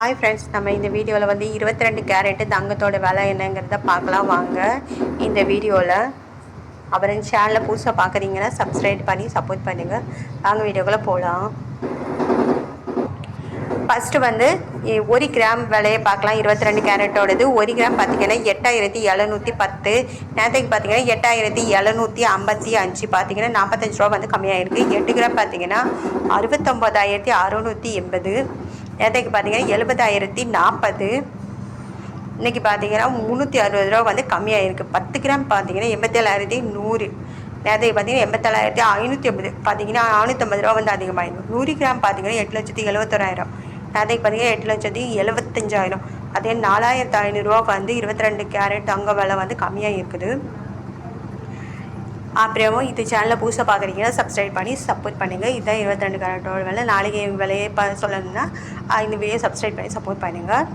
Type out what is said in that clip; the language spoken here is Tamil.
ஹாய் ஃப்ரெண்ட்ஸ் நம்ம இந்த வீடியோவில் வந்து இருபத்தி ரெண்டு கேரட்டு தங்கத்தோட விலை என்னங்கிறத பார்க்கலாம் வாங்க. இந்த வீடியோவில் அப்புறம் சேனலை புதுசாக பார்க்குறீங்கன்னா சப்ஸ்கிரைப் பண்ணி சப்போர்ட் பண்ணுங்கள் வாங்க வீடியோக்குள்ளே போகலாம் ஃபஸ்ட்டு வந்து ஒரு கிராம் விலையை பார்க்கலாம். இருபத்தி ரெண்டு கேரட்டோடது ஒரு கிராம் பார்த்தீங்கன்னா எட்டாயிரத்தி எழுநூற்றி பத்து. நேரத்துக்கு பார்த்தீங்கன்னா எட்டாயிரத்தி எழுநூற்றி ஐம்பத்தி அஞ்சு. பார்த்தீங்கன்னா நாற்பத்தஞ்சு ரூபா வந்து கம்மியாக இருக்குது எட்டு கிராம் பார்த்தீங்கன்னா அறுபத்தொம்போதாயிரத்தி அறுநூற்றி எண்பது. நேரத்துக்கு பார்த்தீங்கன்னா எழுபதாயிரத்தி நாற்பது. இன்றைக்கி பார்த்தீங்கன்னா முந்நூற்றி அறுபது ரூபா வந்து கம்மியாக இருக்குது பத்து கிராம் பார்த்தீங்கன்னா எண்பத்தேழாயிரத்தி நூறு. நேரத்துக்கு பார்த்தீங்கன்னா எண்பத்தேழாயிரத்தி ஐநூற்றி ஐம்பது பார்த்தீங்கன்னா நானூற்றம்பது ரூபா வந்து அதிகமாகிடும் நூறு கிராம் பார்த்தீங்கன்னா எட்டு லட்சத்தி எழுபத்தொராயிரம் நேரத்துக்கு பார்த்தீங்கன்னா எட்டு லட்சத்தி எழுபத்தஞ்சாயிரம் அதே நாலாயிரத்து ஐநூறுரூவாக்கு வந்து இருபத்தி ரெண்டு கேரட் தங்க விலை வந்து கம்மியாக இருக்குது. அப்புறமும் இது சேனலில் புதுசாக பார்க்குறீங்கன்னா சப்ஸ்கிரைப் பண்ணி சப்போர்ட் பண்ணுங்கள் இதுதான் இருபத்தி ரெண்டு கேரட்டோட விலை. நாளைக்கு விலையை ப சொல்லணும்னா இந்த வீடியோ சப்ஸ்கிரைப் பண்ணி சப்போர்ட் பண்ணுங்கள்